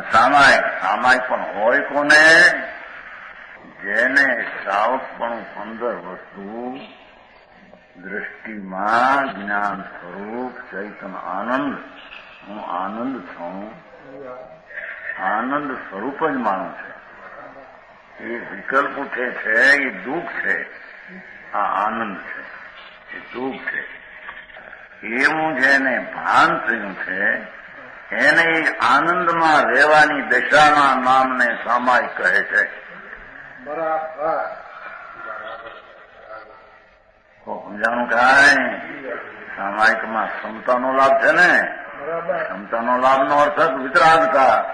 સામાયિક સામાયિક પણ હોય કોને? જેને સાવકપણું પંદર વસ્તુ, દ્રષ્ટિમાં જ્ઞાન સ્વરૂપ, ચૈતન આનંદ, હું આનંદ છું. આનંદ સ્વરૂપ જ માનું છે. એ વિકલ્પ ઉઠે છે, એ દુઃખ છે. આ આનંદ છે, એ દુઃખ છે. એવું જેને ભાન થયું છે એને આનંદમાં રહેવાની દશાના નામને સામાય કહે છે. સમજાણું કાંઈ? સામાયિકમાં ક્ષમતાનો લાભ છે ને? ક્ષમતાનો લાભનો અર્થ જ વિતરાગતા.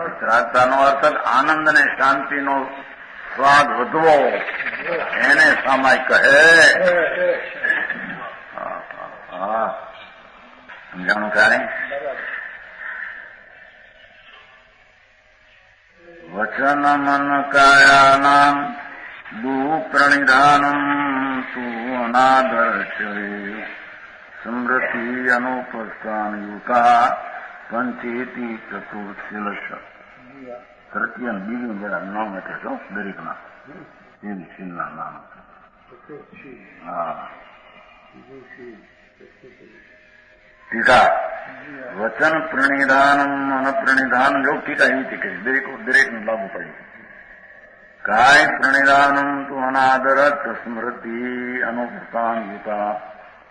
વિતરાગતાનો અર્થ આનંદ અને શાંતિનો સ્વાદ વધવો. એને સામાયિક કહે. સમજાણું કાંઈ? વચન મન કાયાનામ દુપ્રણિધાનમ તું અનાદર છે સ્મૃતિ અનુપસ્થાન યુકા પંચેતી ચતુર્શીલશ તૃતીય અને બીજું જરા નામ એટલે છો દરેકના શીલ શીલના નામ હા ટીકા વચન પ્રણિધાનમ અને પ્રણિધાન જો ટીકા એવી ટીકા. દરેક દરેકને લાગુ પડે કાય પ્રણિધાનમ તું અનાદરત સ્મૃતિ અનુભૂતાન યુતા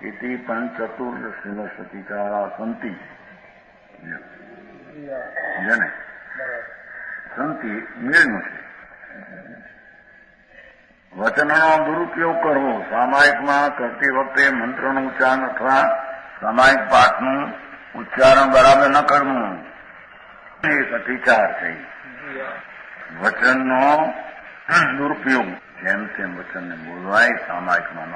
ઇતિ પંચતુર્શીલશતિકા સંતિ. જેને? સંતિ મેળનું છે. વચનનો દુરુપયોગ કરવો. સામાયિકમાં કરતી વખતે મંત્રનું ઉચ્ચારણ અથવા સામાયિક પાઠનું ઉચ્ચારણ બરાબર ન કરવું. એક અતિચાર છે. વચનનો દુરુપયોગ. જેમ તેમ વચનને બોલવાય સામાયિકમાં ન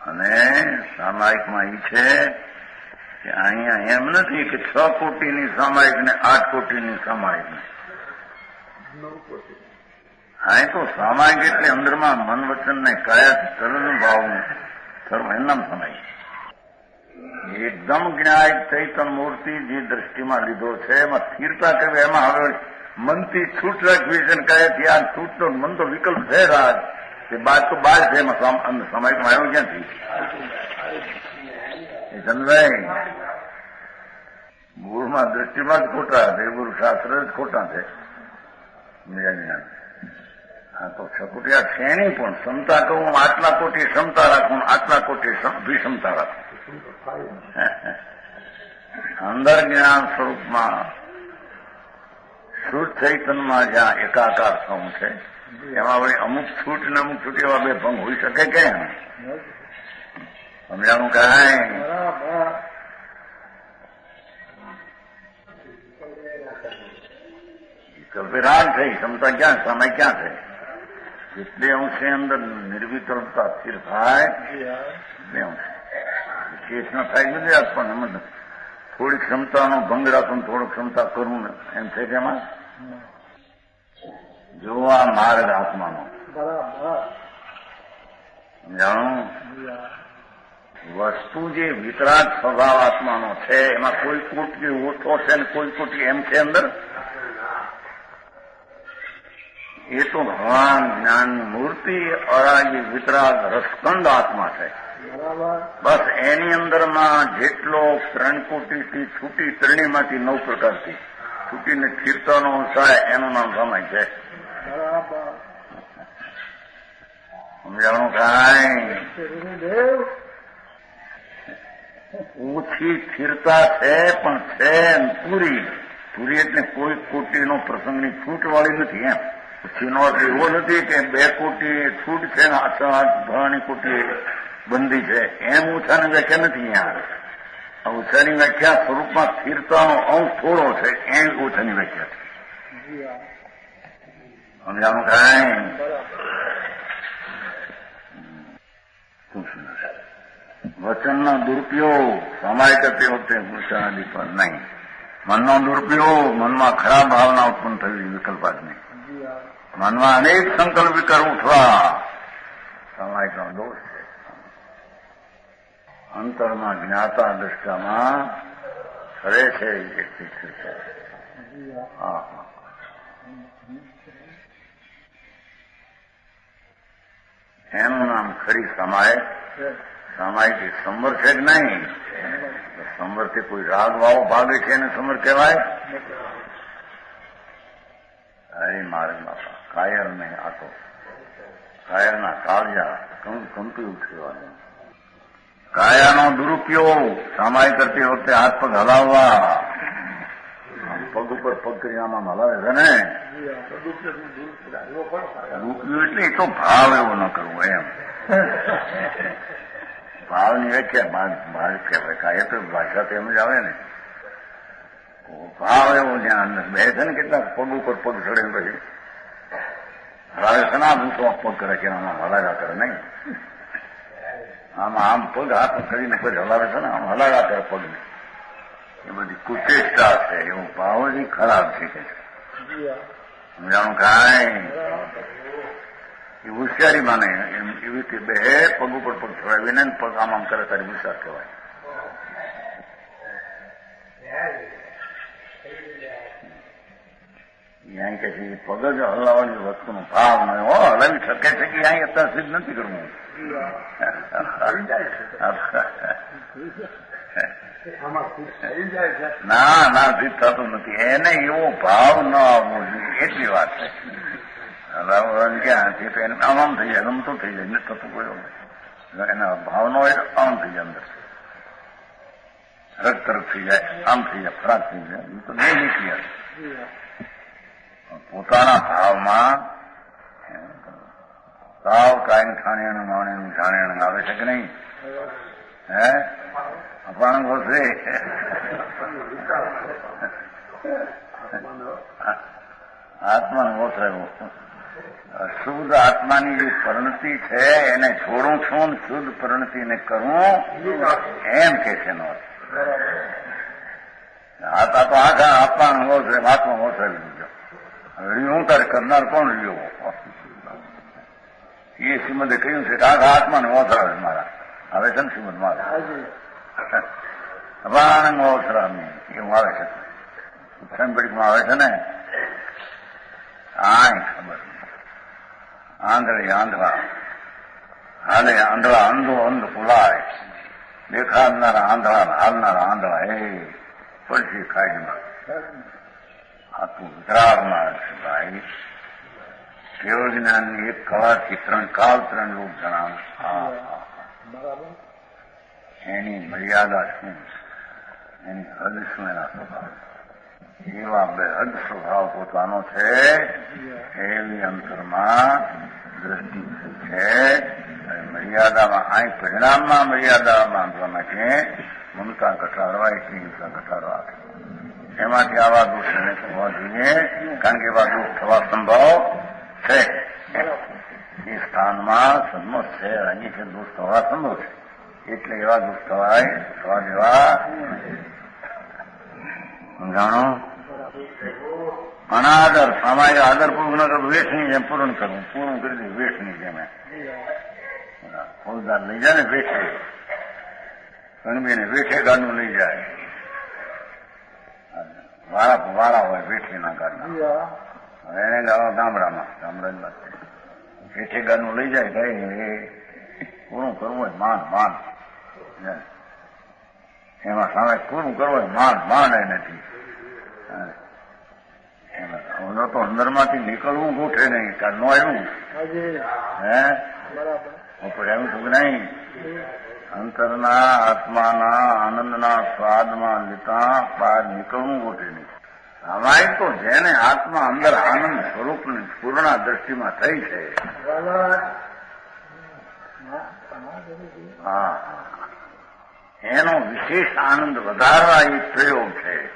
અને સામાયિકમાં એ છે કે અહીંયા એમ નથી કે છ કોટીની સામાયિક ને આઠ કોટીની સામાયિક ને. હા તો સામાયિક એટલે અંદરમાં મન વચનને કયા સરળ ભાવનું સર્વ સમય. એકદમ જ્ઞાય ચૈતન મૂર્તિ જે દ્રષ્ટિમાં લીધો છે, એમાં સ્થિરતા કરવી એમાં હવે મનથી છૂટ રાખવી છે કહે કયાથી આ છૂટનો મન તો વિકલ્પ છે રાજ. તે બાદ તો બાદ છે એમાં સમ- અંદર આવ્યો ક્યાંથી? સમજાય મૂળમાં દ્રષ્ટિમાં જ ખોટા છે ગુરુ શાસ્ત્ર જ ખોટા છે. જ્ઞાન હા તો છકુટિયા શ્રેણી પણ ક્ષમતા કહું આટલા કોટી ક્ષમતા રાખું, આટલા કોટી વિષમતા રાખું. અંદર જ્ઞાન સ્વરૂપમાં શુદ્ધ ચૈતનમાં જ્યાં એકાકાર થવું છે, એમાં વળી અમુક છૂટ ને અમુક છૂટ એવા બે ભંગ હોઈ શકે કે સમજાણું કાંઈ કલ્પે રાગ થઈ, ક્ષમતા ક્યાં, સમય ક્યાં છે જેટલે અંશે અંદર નિર્વિકલ્પતા સ્થિર થાય. એટલે અંશે. શેષ ન થાય નથી પણ એમ થોડી ક્ષમતાનો ભંગ રાખું થોડું ક્ષમતા કરું ને. એમ છે કે એમાં? જોવા માર્ગ આત્માનો. જાણો? વસ્તુ જે વિતરાગ સ્વભાવ આત્માનો છે, એમાં કોઈ કોટી ઓછો છે ને કોઈ કોટી એમ છે અંદર? એ તો ભગવાન જ્ઞાનની મૂર્તિ અરાજી વિતરાગ રસકંદ આત્મા છે. બસ એની અંદરમાં જેટલો ત્રણ કોટીથી છૂટી ત્રણેયમાંથી નવ પ્રકારથી. છૂટીને કીર્તનો થાય એનું નામ સમય છે. સમજાણું કાંઈ ઓછી સ્થિરતા છે પણ છે પૂરી. પૂરી એટલે કોઈ કોટીનો પ્રસંગની છૂટ વાળી નથી એમ. અર્થ એવો નથી કે બે કોટી છૂટ છે ને આઠ આઠ ભરણી કોટી બંધી છે. એમ ઉછાની વ્યાખ્યા નથી અહીંયા. ઉછાની વ્યાખ્યા સ્વરૂપમાં સ્થિરતાનો અંશ થોડો છે. એમ ઉછાની વ્યાખ્યા છે. સમજાણું કાંઈ વચનનો દુરુપયોગ સમાય કરતી વખતે વૃષાદી પર નહીં. મનનો દુરુપયોગ મનમાં ખરાબ ભાવના ઉત્પન્ન થવી વિકલ્પાદની મનમાં અનેક સંકલ્પ વિકર ઉઠવા. સમાયનો દોષ છે. અંતરમાં જ્ઞાતા દ્રષ્ટામાં ફરે છે એ વ્યક્તિ છે. એનું નામ ખરી સમાય. સામાયિક સંવર છે કે નહીં? સંવરથી કોઈ રાગ વાવો ભાગે છે એને સમર કહેવાય? અરે મારે બાપા કાયર ને આ તો કાયરના કાળજા કંપી ઉઠ્યો કાયાનો દુરુપયોગ સામાય કરતી વખતે હાથ પગ હલાવવા. પગ ઉપર પગ આમ હલાવે છે ને? દુરુપયોગ એટલે એ તો ભાવ એવો ન કરવો એમ. ભાવની વ્યાખ્યા ભાવ કહેવાય. કાયા તો ભાષા તો એમ જ આવે ને. ભાવ એવો ત્યાં બે છે ને કેટલાક પગ ઉપર પગ ચડે પછી. હલાવે સના આમ પગ કરે કે આમાં હલાવ્યા કરે નહીં. આમાં આમ પગ હાથ કરીને પછી હલાવે છે ને, આમ હલાવ્યા કરે પગને. એ બધી કુચેષ્ટા છે, એવું ભાવ જ ખરાબ છે કે. સમજાણું કાંઈ? એ હોશિયારી માને, એમ એવી રીતે બે પગ ઉપર પગ ચડાવીને ને પગ આમ આમ કરે, તારી હોશિયાર કહેવાય. અહીં કે છે પગ જ હલાવવાની વસ્તુનો ભાવ નહીં હો હલાવી શકે છે કે અહીં અત્યાર સિદ્ધ નથી કરવું. જી જાય જાય ના ના સિદ્ધ થતું નથી. એને એવો ભાવ ન આવવો જોઈએ. એટલી વાત છે. હલાવવાની ક્યાં છે તો એને આમ આમ થઈ જાય ગમતું થઈ જાય નથી થતું કોઈ એના ભાવ ન હોય તો આમ થઈ જાય અંદર. રગ તરફ થઈ જાય આમ થઈ જાય ફરાક થઈ જાય. તો નહીં નીકળી જાય જી પોતાના ભાવમાં સાવ કાયમ ઠાણિયાનું માણે ઠાણિયાનું આવે છે કે નહીં? હે? અપાણ ગોસે આત્માનું ગોસરેવું શુદ્ધ આત્માની જે પરિણતિ છે, એને છોડું છું શુદ્ધ પરિણતિને કરું, એમ કે છે નો આ તો આખા આત્માનું ગોસરે આત્મા ગોસરેવી દીધો રહ્યું તારે કરનાર કોણ લ્યો એ શ્રીમદે કહ્યું છે કે આખા આત્માને ઓસરાવે મારા. હવે છે ને શ્રીમદ મારા? અપાનંગ ઓસરામી એવું આવે છે. સંગડીમાં આવે છે ને? આય ખબર. આંધળી આંધળા. હાલે આંધળા, અંધો, અંધ પુલાય દેખાડનારા આંધળા, હાલનારા આંધળા. એ પડશે ખાઈમાં આ તું વિતરાગમાં છે ભાઈ. કેવળ જ્ઞાનની એક કળાથી ત્રણ કાલ ત્રણ રૂપ જણાવે એની મર્યાદા શું એની હદ શું એના સ્વભાવ એવા બે હદ સ્વભાવ પોતાનો છે. એવી અંતરમાં દ્રષ્ટિ છે. અને મર્યાદામાં અહીં પરિણામમાં મર્યાદા બાંધવા માટે મમતા ઘટાડવા એટલી હિંસા ઘટાડવા એમાંથી આવા દુઃખ એને થવા જોઈએ, કારણ કે એવા દોષ થવા સંભવ છે. એ સ્થાનમાં સંમત છે, અહીં છે દોષ થવા સંભવ છે. એટલે એવા દુઃખ થવાય, થવા દેવા સમજાણો અનાદર, સામાન્ય આદરપૂર્વક ન કરવું વેઠની જેમ પૂર્ણ કરવું. પૂર્ણ કરી દઉં વેઠની જેમ. ફોજદાર લઈ જાય ને વેઠે. ગણબીને વેઠે ગાડનું લઈ જાય. વાળા વાળા હોય જી હવે એને ગાવા ગામડામાં ગામડાની વાત વેઠે ગાડનું લઈ જાય કઈ એ પૂરું કરવું હોય માન માન. એમાં સામે પૂરું કરવું હોય માન માન એ નથી અંદર એમાં તો અંદરમાંથી નીકળવું ગોઠે નહીં કારણ નો આવ્યું. હે? બરાબર. એમ છું કે નહીં. અંતરના આત્માના આનંદના સ્વાદમાં લેતા બહાર નીકળવું ગોઠે નહીં. સામાયિક તો જેને આત્મા અંદર આનંદ સ્વરૂપની પૂર્ણ દ્રષ્ટિમાં થઈ છે. હા. એનો વિશેષ આનંદ વધારવા એ પ્રયોગ છે.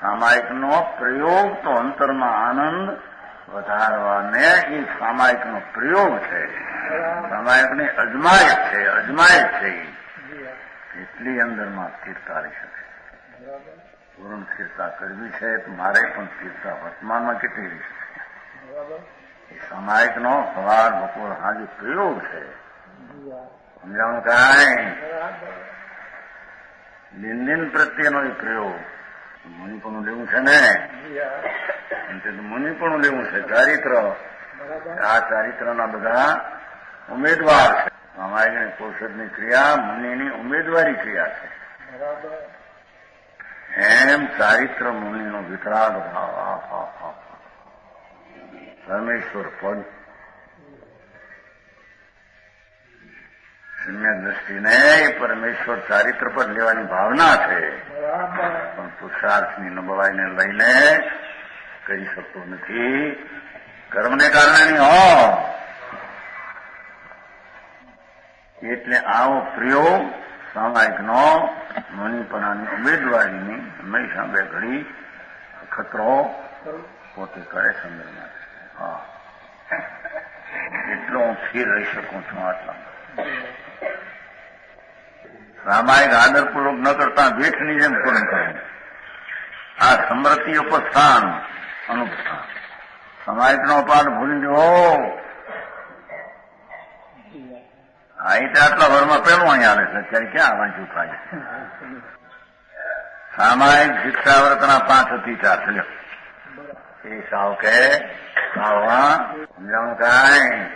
સામાયિકનો પ્રયોગ તો અંતરમાં આનંદ વધારવાને એ સામાયિકનો પ્રયોગ છે. સામાયિકની અજમાય છે અજમાય છે. એટલી અંદરમાં સ્થિરતા રહી શકે પૂર્ણ સ્થિરતા કરવી છે મારે પણ સ્થિરતા વર્તમાનમાં કેટલી રહી શકે? એ સામાયિકનો સવાર બપોર હાજર પ્રયોગ છે. સમજાણું કાંઈ? બરાબર પ્રત્યેનો એ પ્રયોગ. મુનિપણું લેવું છે ને? મુનિપણું લેવું છે. ચારિત્ર. આ ચારિત્રના બધા ઉમેદવાર છે. સામાયિક પોષદની ક્રિયા મુનિની ઉમેદવારી ક્રિયા છે. એમ ચારિત્ર મુનિનો વિતરાગ ભાવ. પરમેશ્વર પદ. શૂન્ય દ્રષ્ટિને પરમેશ્વર ચારિત્ર પદ લેવાની ભાવના છે. પણ પુરુષાર્થની નબળાઈને લઈને કરી શકતો નથી. કર્મને કારણે નહીં હો. એટલે આવો પ્રયોગ સામાયિકનો મુનિપણાની ઉમેદવારીની હંમેશા બે ઘડી ખતરો પોતે કરે સંદર્ભમાં હા. એટલો હું સ્થિર રહી શકું છું આટલા. રામાયિક આદરપૂર્વક ન કરતા વેઠની જેમ પૂર્ણ કરવું આ સમૃદ્ધિ ઉપસ્થાન અનુપસ્થાન સમાયિકનો પાઠ ભૂલી જવો આ રીતે આટલા વર્ષમાં પેલું અહીંયા આવે છે. અત્યારે ક્યાં વાંચ્યું થાય? સામાયિક સામાયિક શિક્ષાવ્રતના પાંચ અતિચાર છે. લ્યો. એ સાવ કે સાવવા સમજાવું કાંઈ?